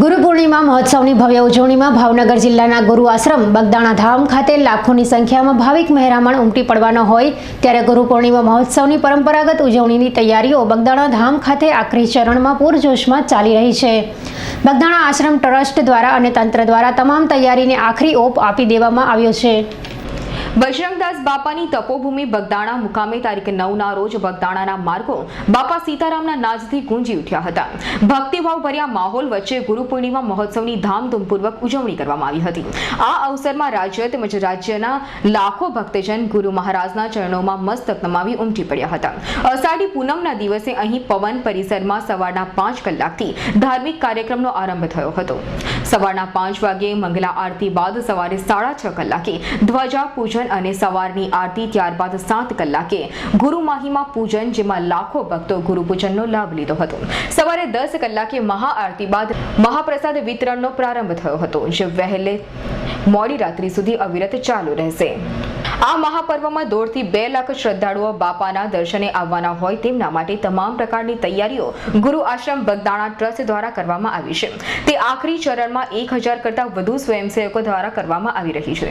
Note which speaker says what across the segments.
Speaker 1: ગુરુ પૂર્ણિમા મહોત્સવની ભવ્ય ઉજવણીમાં ભાવનગર જિલ્લાના ગુરુ આશ્રમ બગદાણા ધામ ખાતે લાખોની સંખ્યામાં ભાવિક મહેરામણ ઉમટી પડવાનો હોય ત્યારે ગુરુ પૂર્ણિમા મહોત્સવની પરંપરાગત ઉજવણીની તૈયારીઓ બગદાણા ધામ ખાતે આખરી ચરણમાં પૂરજોશમાં ચાલી રહી છે. બગદાણા આશ્રમ ટ્રસ્ટ દ્વારા અને તંત્ર દ્વારા તમામ તૈયારીને આખરી ઓપ આપી દેવામાં આવ્યો છે.
Speaker 2: બજરંગદાસ બાપાની તપોભૂમિ બગદાણા મુકામે તારીખ નવના રોજ બગદાણાના માર્ગો બાપા સીતારામના નાજથી ગુંજી ઉઠ્યા હતા. ભક્તિભાવ માહોલ વચ્ચે ગુરુ પૂર્ણિમા મહોત્સવની ધામધૂમપૂર્વક ઉજવણી કરવામાં આવી હતી. આ અવસરમાં રાજ્ય તેમજ રાજ્યના લાખો ભક્તજન ગુરુ મહારાજના ચરણોમાં મસ્તક નમાવી ઉમટી પડ્યા હતા. અષાઢી પૂનમના દિવસે અહીં પવન પરિસરમાં સવારના પાંચ કલાકથી ધાર્મિક કાર્યક્રમનો આરંભ થયો હતો. સવારના પાંચ વાગ્યે મંગલા આરતી બાદ સવારે સાડા છ કલાકે ધ્વજા પૂજન અને સવારની આરતી ત્યારબાદ સાત કલાકે ગુરુ માહિમા પૂજન, જેમાં લાખો ભક્તો ગુરુ પૂજનનો લાભ લીધો હતો. સવારે દસ કલાકે મહાઆરતી બાદ મહાપ્રસાદ વિતરણનો પ્રારંભ થયો હતો, જે વહેલે મોડી રાત્રિ સુધી અવિરત ચાલુ રહેશે. આ મહાપર્વમાં દોઢથી બે લાખ શ્રદ્ધાળુઓ બાપાના દર્શને આવવાના હોય તેમના માટે તમામ પ્રકારની તૈયારીઓ ગુરુ આશ્રમ બગદાણા ટ્રસ્ટ દ્વારા કરવામાં આવી છે. તે આખરી ચરણમાં એક હજાર કરતાં વધુ સ્વયંસેવકો દ્વારા કરવામાં આવી રહી છે.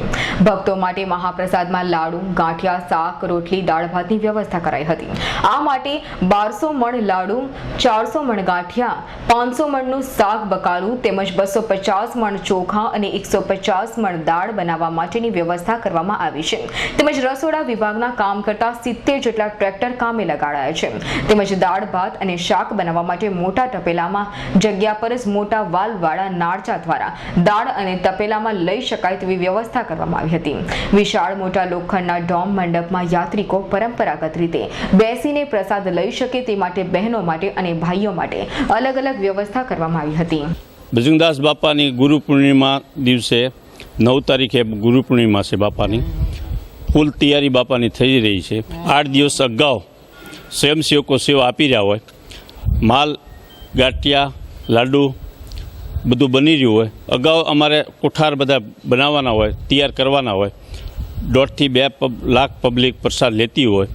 Speaker 2: ભક્તો માટે મહાપ્રસાદમાં લાડુ, ગાંઠિયા, શાક, રોટલી, દાળ ભાતની વ્યવસ્થા કરાઈ હતી. આ માટે બારસો મણ લાડુ, ચારસો મણ ગાંઠિયા, પાંચસો મણનું શાક બકાલું તેમજ બસો પચાસ મણ ચોખા અને એકસો પચાસ મણ દાળ બનાવવા માટેની વ્યવસ્થા કરવામાં આવી છે. તેમજ રસોડા વિભાગના કામ કરતા સિત્તેર જેટલા ટ્રેક્ટર કામે લગાડાયા છે. તેમજ દાળ, ભાત અને શાક બનાવવા માટે મોટા તપેલામાં જગ્યા પર જ મોટા વાલવાળા નાળચા દ્વારા દાળ અને તપેલામાં લઈ શકાય તેવી વ્યવસ્થા કરવામાં આવી હતી. વિશાળ મોટા લોખંડના ડોમ મંડપમાં યાત્રિકો પરંપરાગત રીતે બેસીને પ્રસાદ લઈ શકે તે માટે બહેનો માટે અને ભાઈઓ માટે અલગ અલગ વ્યવસ્થા કરવામાં આવી હતી.
Speaker 3: બજરંગદાસ બાપાની ગુરુ પૂર્ણિમા દિવસે નવ તારીખે ગુરુ પૂર્ણિમા છે બાપાની. ફૂલ તૈયારી બાપાની થઈ રહી છે. આઠ દિવસ અગાઉ સ્વયંસેવકો સેવા આપી રહ્યા હોય. માલ, ગાંઠિયા, લાડુ બધું બની રહ્યું હોય. અગાઉ અમારે કોઠાર બધા બનાવવાના હોય, તૈયાર કરવાના હોય. દોઢથી બે લાખ પબ્લિક પ્રસાદ લેતી હોય.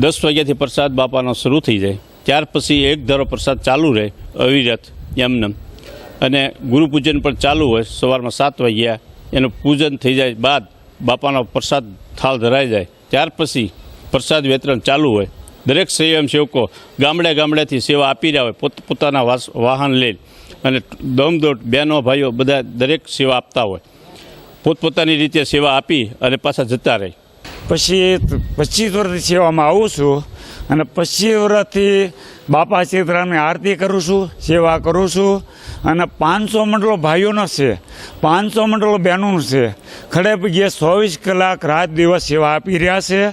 Speaker 3: દસ વાગ્યાથી પ્રસાદ બાપાનો શરૂ થઈ જાય. ત્યાર પછી એક ધારો પ્રસાદ ચાલુ રહે અવિરત એમને અને ગુરુપૂજન પણ ચાલુ હોય, સવારમાં સાત વાગ્યા, એનું પૂજન થઈ જાય બાદ બાપાનો પ્રસાદ થાળ ધરાઈ જાય. ત્યાર પછી પ્રસાદ વિતરણ ચાલુ હોય. દરેક સ્વયંસેવકો ગામડે ગામડેથી સેવા આપી રહ્યા હોય, પોત પોતાના વાહન લઈ અને દમદોટ બહેનો, ભાઈઓ બધા દરેક સેવા આપતા હોય. પોતપોતાની રીતે સેવા આપી અને પાછા જતા રહે.
Speaker 4: પછી પચીસ વર્ષથી સેવામાં આવું છું. અને પશ્ચિમ વ્રતથી બાપા સીતરામની આરતી કરું છું, સેવા કરું છું. અને પાંચસો મંડળો ભાઈઓનો છે, પાંચસો મંડળો બહેનોનું છે. ખડે જે ચોવીસ કલાક રાત દિવસ સેવા આપી રહ્યા છે.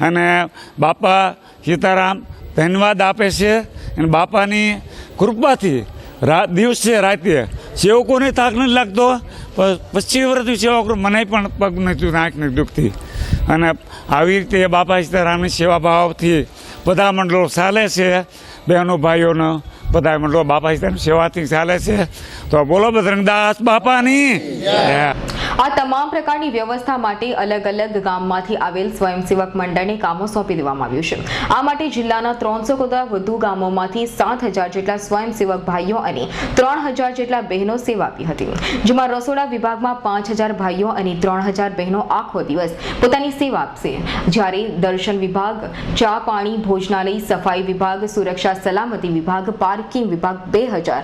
Speaker 4: અને બાપા સીતારામ ધન્યવાદ આપે છે. અને બાપાની કૃપાથી રાત દિવસે રાતે સેવકોને થાક નથી લાગતો, પ- વ્રતની સેવા કરું મને પણ પગ નથી, નાક નથી દુખતી. અને આવી રીતે બાપા સીતારામની સેવા ભાવથી બધા મંડળો ચાલે છે બહેનો ભાઈઓનો બધા મંડળો બાપા સેવાથી ચાલે છે. તો બોલો બજરંગદાસ બાપાની.
Speaker 2: આ તમામ પ્રકારની વ્યવસ્થા માટે અલગ અલગ ગામમાંથી આવેલ સ્વયંસેવક મંડળને કામો સોંપી દેવામાં આવ્યું છે. આ માટે જિલ્લાના ત્રણસો કરતાં વધુ ગામોમાંથી સાત જેટલા સ્વયંસેવક ભાઈઓ અને ત્રણ જેટલા બહેનો સેવા આપી હતી. જેમાં રસોડા વિભાગમાં પાંચ ભાઈઓ અને ત્રણ બહેનો આખો દિવસ પોતાની સેવા આપશે. જ્યારે દર્શન વિભાગ, ચા પાણી ભોજનાલય, સફાઈ વિભાગ, સુરક્ષા સલામતી વિભાગ, પાર્કિંગ વિભાગ બે હજાર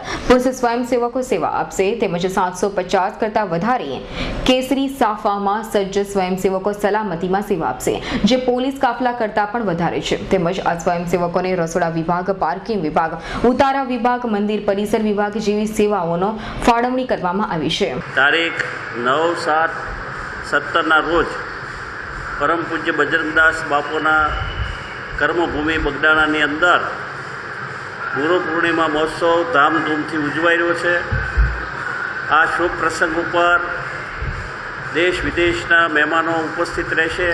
Speaker 2: સ્વયંસેવકો સેવા આપશે. તેમજ સાતસો પચાસ કરતાં વધારે કેસરી સાફામાં સજ્જ સ્વયંસેવકો સલામતીમાં સેવા આપશે, જે પોલીસ કાફલા કરતાં પણ વધારે છે. તેમજ આ સ્વયંસેવકોને રસોડા વિભાગ, પાર્કિંગ વિભાગ, ઉતારા વિભાગ, મંદિર પરિસર વિભાગ જેવી સેવાઓનો ફાળવણી કરવામાં આવી છે.
Speaker 5: તારીખ નવ સાત સત્તરના રોજ પરમ પૂજ્ય બજરંગદાસ બાપુના કર્મભૂમિ બગદાણાની અંદર ગુરુ પૂર્ણિમા મહોત્સવ ધામધૂમથી ઉજવાઈ રહ્યો છે. આ શુભ પ્રસંગ ઉપર દેશ વિદેશના મહેમાનો ઉપસ્થિત રહેશે.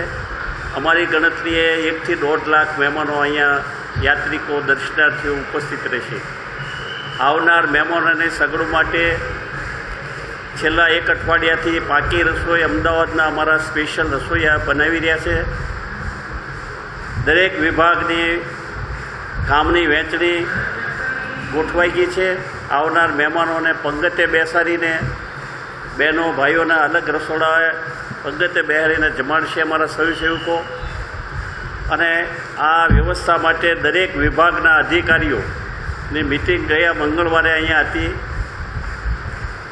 Speaker 5: અમારી ગણતરીએ એકથી દોઢ લાખ મહેમાનો અહીંયા યાત્રિકો, દર્શનાર્થીઓ ઉપસ્થિત રહેશે. આવનાર મહેમાનોને સગડું માટે છેલ્લા એક અઠવાડિયાથી પાકી રસોઈ અમદાવાદના અમારા સ્પેશિયલ રસોઈયા બનાવી રહ્યા છે. દરેક વિભાગની કામની વહેંચણી ગોઠવાઈ ગઈ છે. આવનાર મહેમાનોને પંગતે બેસાડીને બહેનો, ભાઈઓના અલગ રસોડાએ પંગતે બેહાડીને જમાડશે અમારા સ્વયંસેવકો. અને આ વ્યવસ્થા માટે દરેક વિભાગના અધિકારીઓની મિટિંગ ગયા મંગળવારે અહીંયા હતી.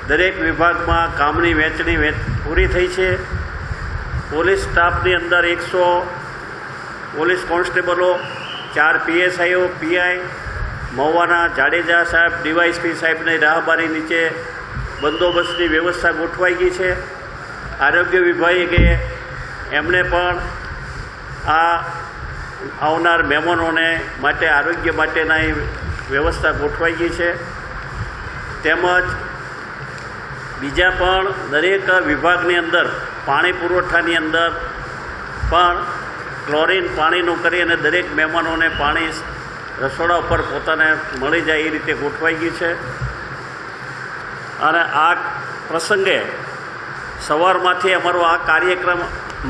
Speaker 5: દરેક વિભાગમાં કામની વહેંચણી વહેંચ પૂરી થઈ છે. પોલીસ સ્ટાફની અંદર એકસો પોલીસ કોન્સ્ટેબલો, ચાર પીએસઆઈઓ, પીઆઈ, મહુવાના જાડેજા સાહેબ, ડીવાયસપી સાહેબની રાહબારી નીચે બંદોબસ્તની વ્યવસ્થા ગોઠવાઈ ગઈ છે. આરોગ્ય વિભાગે એમણે પણ આ આવનાર મહેમાનોને માટે આરોગ્ય માટેના વ્યવસ્થા ગોઠવાઈ ગઈ છે. તેમજ બીજા પણ દરેક વિભાગની અંદર, પાણી પુરવઠાની અંદર પણ ક્લોરીન પાણીનું કરી અને દરેક મહેમાનોને પાણી રસોડા ઉપર પોતાને મળી જાય એ રીતે ગોઠવાઈ ગઈ છે. અને આ પ્રસંગે સવારમાંથી અમારો આ કાર્યક્રમ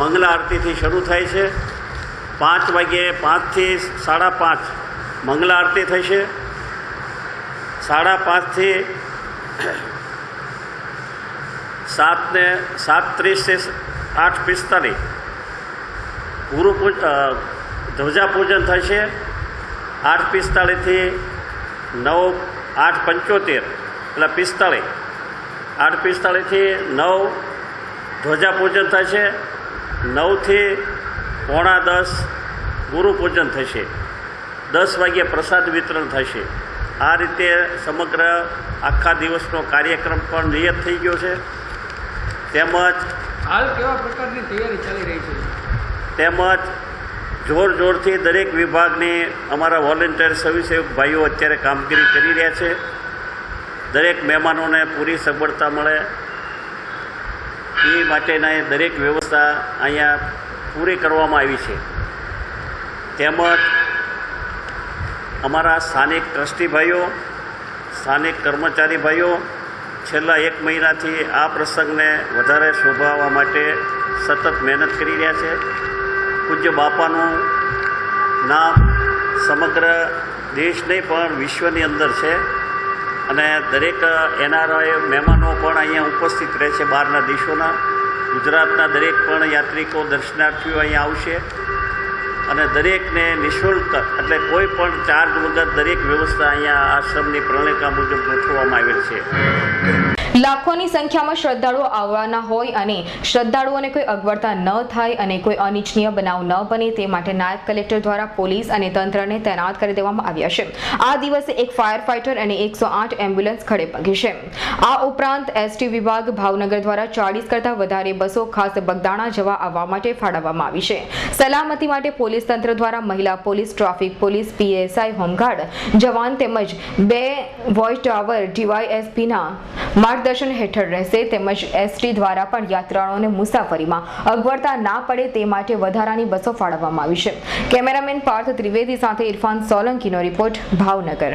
Speaker 5: મંગલા આરતીથી શરૂ થાય છે. પાંચ વાગ્યે પાંચથી સાડા પાંચ મંગલા આરતી થશે. સાડા પાંચથી સાતને સાત ત્રીસથી આઠ પિસ્તાલીસ ગુરુ પૂજ ધ્વજા પૂજન થશે. આઠ પિસ્તાળીસથી નવ, આઠ પંચોતેર એટલે પિસ્તાળીસ આઠ પિસ્તાળીસથી નવ ધ્વજા પૂજન થશે. નવથી પોણા દસ ગુરુ પૂજન થશે. દસ વાગ્યે પ્રસાદ વિતરણ થશે. આ રીતે સમગ્ર આખા દિવસનો કાર્યક્રમ પણ નિયત થઈ ગયો છે. તેમજ
Speaker 6: હાલ કેવા પ્રકારની તૈયારી ચાલી રહી છે?
Speaker 5: તેમજ જોર જોરથી દરેક વિભાગની અમારા વોલેન્ટિયર સ્વયંસેવક ભાઈઓ અત્યારે કામગીરી કરી રહ્યા છે. દરેક મહેમાનોને પૂરી સગવડતા મળે. એ માટેના દરેક વ્યવસ્થા અહીંયા પૂરી કરવામાં આવી છે. તેમજ અમારા સ્થાનિક ટ્રસ્ટી ભાઈઓ, સ્થાનિક કર્મચારી ભાઈઓ છેલ્લા એક મહિનાથી આ પ્રસંગને વધારે શોભાવવા માટે સતત મહેનત કરી રહ્યા છે. પૂજ્ય બાપાનું નામ સમગ્ર દેશ નહીં પણ વિશ્વની અંદર છે. અને દરેક એનઆરઆઈ મહેમાનો પણ અહીંયા ઉપસ્થિત રહે છે બહારના દેશોના. ગુજરાતના દરેક પણ યાત્રિકો, દર્શનાર્થીઓ અહીંયા આવશે. અને દરેકને નિઃશુલ્ક, એટલે કોઈ પણ ચાર્જ વગર દરેક વ્યવસ્થા અહીંયા આશ્રમની પ્રણલિકા મુજબ ગોઠવવામાં આવેલ છે.
Speaker 2: લાખોની સંખ્યામાં શ્રદ્ધાળુઓ આવવાના હોય અને શ્રદ્ધાળુઓને કોઈ અગવડતા ન થાય અને કોઈ અનિચ્છનીય બનાવ ન બને તે માટે નાયબ કલેક્ટર દ્વારા પોલીસ અને તંત્રને તૈનાત કરી દેવામાં આવ્યા છે. આ દિવસે એક ફાયર ફાઇટર અને એકસો આઠ એમ્બ્યુલન્સ ખડે પગે છે. આ ઉપરાંત એસટી વિભાગ ભાવનગર દ્વારા ચાળીસ કરતાં વધારે બસો ખાસ બગદાણા જવા આવવા માટે ફાળવવામાં આવી છે. સલામતી માટે પોલીસ તંત્ર દ્વારા મહિલા police, traffic police, PSI, home guard, જવાન તેમજ બે વોઇસ ટાવર ડીવાયએસપીના માર્ગદર્શન હેઠળ રહેશે તેમજ એસટી દ્વારા પણ યાત્રાળુઓને મુસાફરીમાં અગવડતા ના પડે તે માટે વધારાની બસો ફાળવવામાં આવી છે. કેમેરામેન પાર્થ ત્રિવેદી સાથે ઇરફાન સોલંકીનો રિપોર્ટ ભાવનગર.